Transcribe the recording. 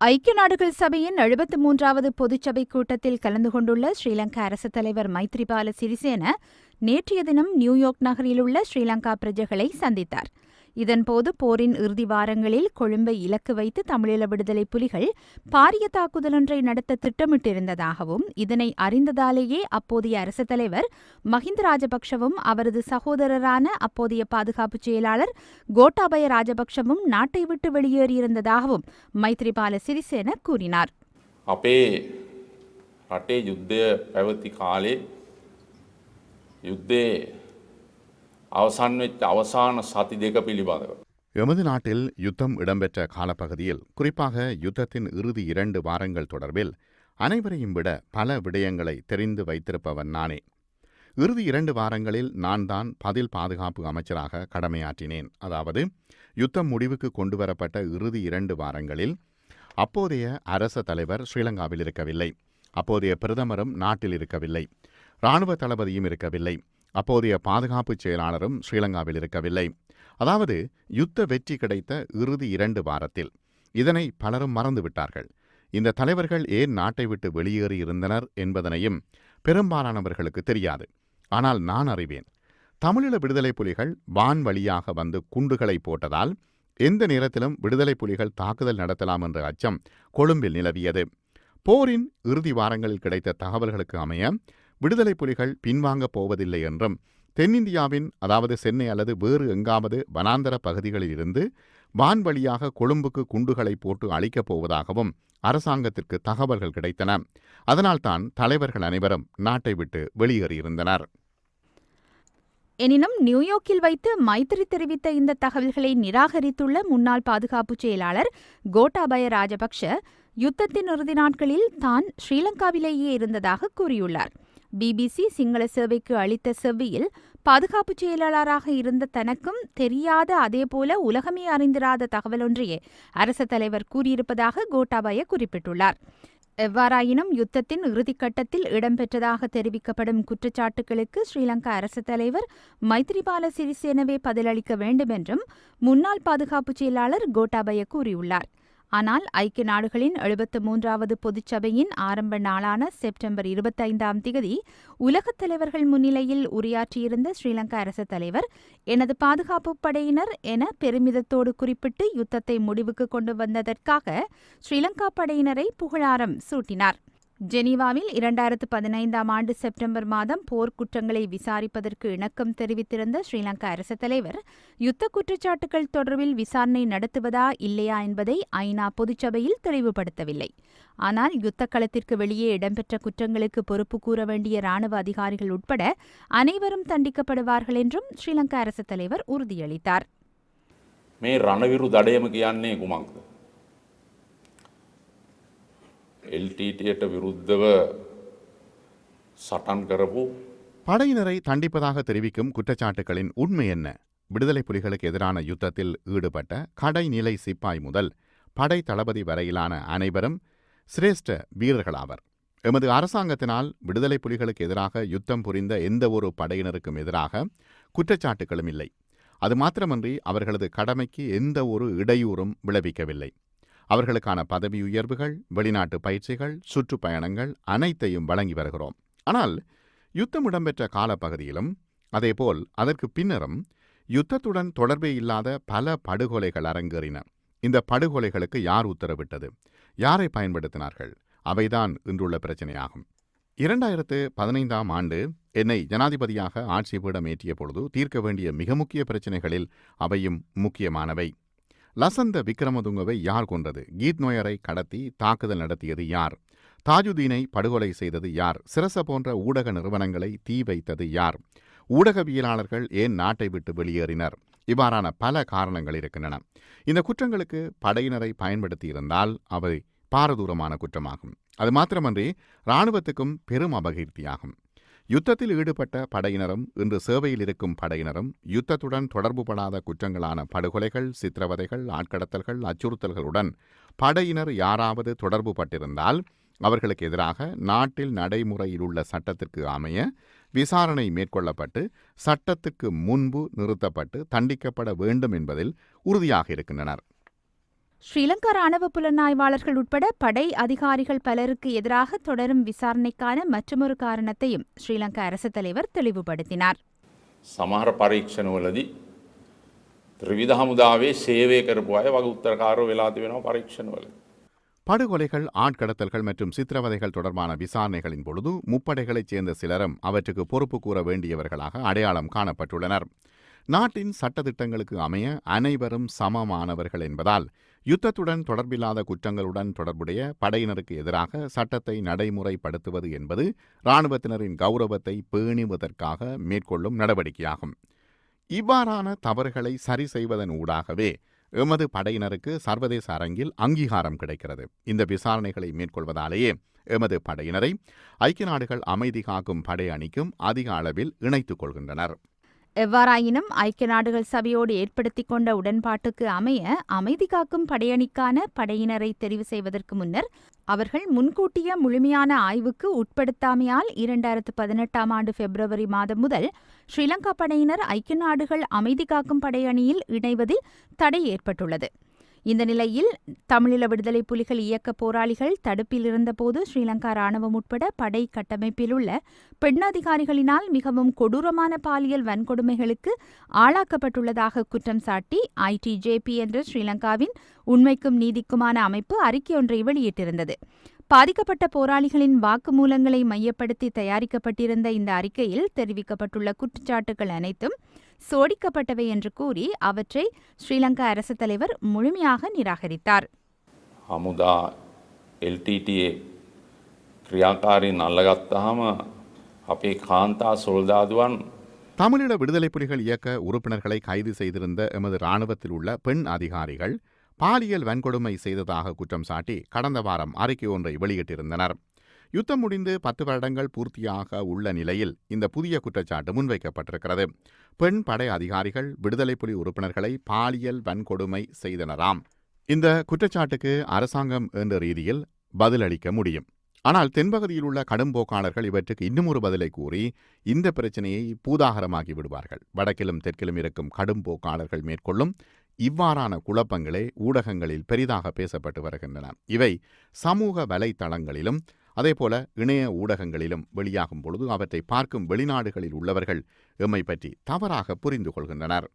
ஐக்கிய நாடுகள் சபையின் எழுபத்து மூன்றாவது பொதுச்சபை கூட்டத்தில் கலந்து கொண்டுள்ள ஸ்ரீலங்கா அரசுத் தலைவர் மைத்ரிபால சிறிசேன நேற்றைய தினம் நியூயார்க் நகரில் உள்ள ஸ்ரீலங்கா பிரஜைகளை சந்தித்தார். இதன்போது போரின் இறுதி வாரங்களில் கொழும்பை இலக்கு வைத்து தமிழீழ விடுதலை புலிகள் பாரிய தாக்குதலொன்றை நடத்த திட்டமிட்டிருந்ததாகவும் இதனை அறிந்ததாலேயே அப்போதைய அரசுத் தலைவர் மஹிந்த ராஜபக்ஷவும் அவரது சகோதரரான அப்போதைய பாதுகாப்பு செயலாளர் கோட்டாபய ராஜபக்ஷவும் நாட்டை விட்டு வெளியேறியிருந்ததாகவும் மைத்ரிபால சிறிசேன கூறினார் අපේ රටේ යුද්ධය පැවති කාලේ යුද්ධේ අවසන් වෙච්ච අවසාන සති දෙක පිළිබඳව. எமது நாட்டில் யுத்தம் இடம்பெற்ற காலப்பகுதியில் குறிப்பாக யுத்தத்தின் இறுதி இரண்டு வாரங்கள் தொடர்பில் அனைவரையும் விட பல விடயங்களை தெரிந்து வைத்திருப்பவன் நானே இறுதி இரண்டு வாரங்களில் நான் தான் பதில் பாதுகாப்பு அமைச்சராக கடமையாற்றினேன் அதாவது யுத்தம் முடிவுக்கு கொண்டுவரப்பட்ட இறுதி இரண்டு வாரங்களில் அப்போதைய அரச தலைவர் ஸ்ரீலங்காவில் இருக்கவில்லை அப்போதைய பிரதமரும் நாட்டில் இருக்கவில்லை இராணுவ தளபதியும் இருக்கவில்லை அப்போதைய பாதுகாப்பு செயலாளரும் ஸ்ரீலங்காவில் இருக்கவில்லை. அதாவது யுத்த வெற்றி கிடைத்த இறுதி இரண்டு வாரத்தில். இதனை பலரும் மறந்துவிட்டார்கள். இந்த தலைவர்கள் ஏன் நாட்டை விட்டு வெளியேறி இருந்தனர் என்பதனையும் பெரும்பாலானவர்களுக்கு தெரியாது. ஆனால் நான் அறிவேன். தமிழீழ விடுதலை புலிகள் வான் வழியாக வந்து குண்டுகளை போட்டதால் எந்த நேரத்திலும் விடுதலை புலிகள் தாக்குதல் நடத்தலாம் என்ற அச்சம் கொழும்பில் நிலவியது. போரின் இறுதி வாரங்களில் கிடைத்த தகவல்களுக்கு அமைய விடுதலை புலிகள் பின்வாங்கப் போவதில்லை என்றும் தென்னிந்தியாவின் அதாவது சென்னை அல்லது வேறு எங்காவது வனாந்தர பகுதிகளிலிருந்து வான்வழியாக வான் வழியாக கொழும்புக்கு குண்டுகளை போட்டு அழிக்கப் போவதாகவும் அரசாங்கத்திற்கு தகவல்கள் கிடைத்தன. அதனால்தான் தலைவர்கள் அனைவரும் நாட்டை விட்டு வெளியேறியிருந்தனர். எனினும் நியூயார்க்கில் வைத்து மைத்திரி தெரிவித்த இந்த தகவல்களை நிராகரித்துள்ள முன்னாள் பாதுகாப்பு செயலாளர் கோட்டாபய ராஜபக்ஷ யுத்தத்தின் இறுதி நாட்களில் தான் ஸ்ரீலங்காவிலேயே இருந்ததாக கூறியுள்ளார். பிபிசி சிங்கள சேவைக்கு அளித்த செவ்வியில் பாதுகாப்பு செயலாளராக இருந்த தனக்கும் தெரியாத அதேபோல உலகமே அறிந்திராத தகவலொன்றையே அரச தலைவர் கூறியிருப்பதாக கோட்டாபய குறிப்பிட்டுள்ளார். எவ்வாறாயினும் யுத்தத்தின் இறுதிக்கட்டத்தில் இடம்பெற்றதாக தெரிவிக்கப்படும் குற்றச்சாட்டுகளுக்கு ஸ்ரீலங்கா அரச தலைவர் மைத்ரிபால சிறிசேனவே பதிலளிக்க வேண்டும் என்றும் முன்னாள் பாதுகாப்பு செயலாளர் கோட்டாபய கூறியுள்ளார். ஆனால் ஐக்கிய நாடுகளின் எழுபத்து மூன்றாவது பொதுச்சபையின் ஆரம்ப நாளான செப்டம்பர் இருபத்தைந்தாம் திகதி உலகத் தலைவர்கள் முன்னிலையில் உரையாற்றியிருந்த ஸ்ரீலங்கா அரசுத் தலைவர் எனது பாதுகாப்பு படையினர் என பெருமிதத்தோடு குறிப்பிட்டு யுத்தத்தை முடிவுக்கு கொண்டு வந்ததற்காக ஸ்ரீலங்கா படையினரை புகழாரம் சூட்டினார். ஜெனீவாவில் இரண்டாயிரத்து பதினைந்தாம் ஆண்டு செப்டம்பர் மாதம் போர் குற்றங்களை விசாரிப்பதற்கு இணக்கம் தெரிவித்திருந்த ஸ்ரீலங்கா அரசுத் தலைவர் யுத்த குற்றச்சாட்டுகள் தொடர்பில் விசாரணை நடத்துவதா இல்லையா என்பதை ஐநா பொதுச்சபையில் தெளிவுபடுத்தவில்லை ஆனால் யுத்த களத்திற்கு வெளியே இடம்பெற்ற குற்றங்களுக்கு பொறுப்பு கூற வேண்டிய ராணுவ அதிகாரிகள் உட்பட அனைவரும் தண்டிக்கப்படுவார்கள் என்றும் ஸ்ரீலங்கா அரசுத் தலைவர் உறுதியளித்தார் මේ රණවිරු දඩයම කියන්නේ කුමක්ද. එල්ටීටයට විරුද්ධව සටන් කරපු படையினரை தண்டிப்பதாக தெரிவிக்கும் குற்றச்சாட்டுகளின் உண்மை என்ன விடுதலை புலிகளுக்கு எதிரான யுத்தத்தில் ஈடுபட்ட கடைநிலை சிப்பாய் முதல் படை தளபதி வரையிலான அனைவரும் சிரேஷ்ட வீரர்களாவர் எமது அரசாங்கத்தினால் விடுதலை புலிகளுக்கு எதிராக யுத்தம் புரிந்த எந்த ஒரு படையினருக்கும் எதிராக குற்றச்சாட்டுகளும் இல்லை அது மாத்திரமன்றி அவர்களது கடமைக்கு எந்த ஒரு இடையூறும் விளைவிக்கவில்லை அவர்களுக்கான பதவி உயர்வுகள் வெளிநாட்டு பயிற்சிகள் சுற்றுப்பயணங்கள் அனைத்தையும் வழங்கி வருகிறோம். ஆனால் யுத்தம் இடம்பெற்ற காலப்பகுதியிலும் அதேபோல் அதற்கு பின்னரும் யுத்தத்துடன் தொடர்பே இல்லாத பல படுகொலைகள் அரங்கேறின. இந்த படுகொலைகளுக்கு யார் உத்தரவிட்டது? யாரை பயன்படுத்தினார்கள்? அவைதான் இன்றுள்ள பிரச்சனையாகும். இரண்டாயிரத்து பதினைந்தாம் ஆண்டு என்னை ஜனாதிபதியாக ஆட்சி பீடம் ஏற்றிய பொழுது தீர்க்க வேண்டிய மிக முக்கிய பிரச்சனைகளில் அவையும் முக்கியமானவை. லசந்த விக்ரமதுங்கவை யார் கொன்றது? கீத் நோயரை கடத்தி தாக்குதல் நடத்தியது யார்? தாஜுதீனை படுகொலை செய்தது யார்? சிரச போன்ற ஊடக நிறுவனங்களை தீ வைத்தது யார்? ஊடகவியலாளர்கள் ஏன் நாட்டை விட்டு வெளியேறினர்? இவ்வாறான பல காரணங்கள் இருக்கின்றன. இந்த குற்றங்களுக்கு படையினரை பயன்படுத்தியிருந்தால் அவை பாரதூரமான குற்றமாகும். அது மாத்திரமன்றி இராணுவத்துக்கும் பெரும் அபகீர்த்தியாகும். யுத்தத்தில் ஈடுபட்ட படையினரும் இன்று சேவையில் இருக்கும் படையினரும் யுத்தத்துடன் தொடர்புபடாத குற்றங்களான படுகொலைகள் சித்திரவதைகள் ஆட்கடத்தல்கள் அச்சுறுத்தல்களுடன் படையினர் யாராவது தொடர்பு பட்டிருந்தால் அவர்களுக்கு எதிராக நாட்டில் நடைமுறையில் உள்ள சட்டத்திற்கு அமைய விசாரணை மேற்கொள்ளப்பட்டு சட்டத்துக்கு முன்பு நிறுத்தப்பட்டு தண்டிக்கப்பட வேண்டும் என்பதில் உறுதியாக இருக்கின்றனர். ஸ்ரீலங்கா ராணுவ புலனாய்வாளர்கள் உட்பட படை அதிகாரிகள் பலருக்கு எதிராக தொடரும் விசாரணைக்கான மற்றொரு காரணத்தையும் ஸ்ரீலங்கா அரசுத் தலைவர் தெளிவுபடுத்தினார் සමහර පරීක්ෂණවලදී ත්‍රවිධ හමුදාවේ සේවය කරපු අය වග උත්තරකාරෝ වෙලා තිබෙනවා පරීක්ෂණවල. படுகொலைகள் ஆட்கடத்தல்கள் மற்றும் சித்திரவதைகள் தொடர்பான விசாரணைகளின் பொழுது முப்படைகளைச் சேர்ந்த சிலரும் அவற்றுக்கு பொறுப்பு கூற வேண்டியவர்களாக அடையாளம் காணப்பட்டுள்ளனர் நாட்டின் சட்டத்திட்டங்களுக்கு அமைய அனைவரும் சமமானவர்கள் என்பதால் யுத்தத்துடன் தொடர்பில்லாத குற்றங்களுடன் தொடர்புடைய படையினருக்கு எதிராக சட்டத்தை நடைமுறைப்படுத்துவது என்பது இராணுவத்தினரின் கௌரவத்தை பேணுவதற்காக மேற்கொள்ளும் நடவடிக்கையாகும். இவ்வாறான தவறுகளை சரி செய்வதன் ஊடாகவே எமது படையினருக்கு சர்வதேச அரங்கில் அங்கீகாரம் கிடைக்கிறது. இந்த விசாரணைகளை மேற்கொள்வதாலேயே எமது படையினரை ஐக்கிய நாடுகள் அமைதி காக்கும் படை அணிக்கும் அதிக அளவில் இணைத்துக் கொள்கின்றனர். எவ்வாறாயினும் ஐக்கிய நாடுகள் சபையோடு ஏற்படுத்திக் கொண்ட உடன்பாட்டுக்கு அமைய அமைதி காக்கும் படையணிக்கான படையினரை தெரிவு செய்வதற்கு முன்னர் அவர்கள் முன்கூட்டிய முழுமையான ஆய்வுக்கு உட்படுத்தாமையால் இரண்டாயிரத்து பதினெட்டாம் ஆண்டு பிப்ரவரி மாதம் முதல் ஸ்ரீலங்கா படையினர் ஐக்கிய நாடுகள் அமைதி காக்கும் படையணியில் இணைவதில் தடை ஏற்பட்டுள்ளது. இந்த நிலையில் தமிழீழ விடுதலை புலிகள் இயக்க போராளிகள் தடுப்பில் இருந்தபோது ஸ்ரீலங்கா ராணுவம் உட்பட படை கட்டமைப்பில் உள்ள பெண் அதிகாரிகளினால் மிகவும் கொடூரமான பாலியல் வன்கொடுமைகளுக்கு ஆளாக்கப்பட்டுள்ளதாக குற்றம் சாட்டி ஐடிஜேபி என்ற ஸ்ரீலங்காவின் உண்மைக்கும் நீதிக்குமான அமைப்பு அறிக்கை ஒன்றை வெளியிட்டிருந்தது. பாதிக்கப்பட்ட போராளிகளின் வாக்குமூலங்களை மையப்படுத்தி தயாரிக்கப்பட்டிருந்த இந்த அறிக்கையில் தெரிவிக்கப்பட்டுள்ள குற்றச்சாட்டுகள் அனைத்தும் சோடிக்கப்பட்டவை என்று கூறி அவற்றை ஸ்ரீலங்கா அரசு தலைவர் முழுமையாக நிராகரித்தார். அமுதா எல்டிடிஏ கிரியாக்காரி நல்லகத்தாம அப்பே காந்தா சொல்தாதுவான். தமிழீழ விடுதலை புலிகள் இயக்க உறுப்பினர்களை கைது செய்திருந்த எமது ராணுவத்தில் உள்ள பெண் அதிகாரிகள் பாலியல் வன்கொடுமை செய்ததாக குற்றம் சாட்டி கடந்த வாரம் அறிக்கை ஒன்றை வெளியிட்டிருந்தனர். யுத்தம் முடிந்து பத்து வருடங்கள் பூர்த்தியாக உள்ள நிலையில் இந்த புதிய குற்றச்சாட்டு முன்வைக்கப்பட்டிருக்கிறது. பெண் படை அதிகாரிகள் விடுதலை புலி உறுப்பினர்களை பாலியல் வன்கொடுமை செய்தனராம். இந்த குற்றச்சாட்டுக்கு அரசாங்கம் என்ற ரீதியில் பதிலளிக்க முடியும். ஆனால் தென்பகுதியில் உள்ள கடும்போக்காளர்கள் இவற்றுக்கு இன்னும் ஒரு பதிலை கூறி இந்த பிரச்சனையை பூதாகரமாகி விடுவார்கள். வடக்கிலும் தெற்கிலும் இருக்கும் கடும் போக்காளர்கள் மேற்கொள்ளும் இவ்வாறான குழப்பங்களே ஊடகங்களில் பெரிதாக பேசப்பட்டு வருகின்றன. இவை சமூக வலைத்தளங்களிலும் அதேபோல இணைய ஊடகங்களிலும் வெளியாகும் பொழுது அவற்றை பார்க்கும் வெளிநாடுகளில் உள்ளவர்கள் எம்மை பற்றி தவறாக புரிந்து கொள்கின்றனர்.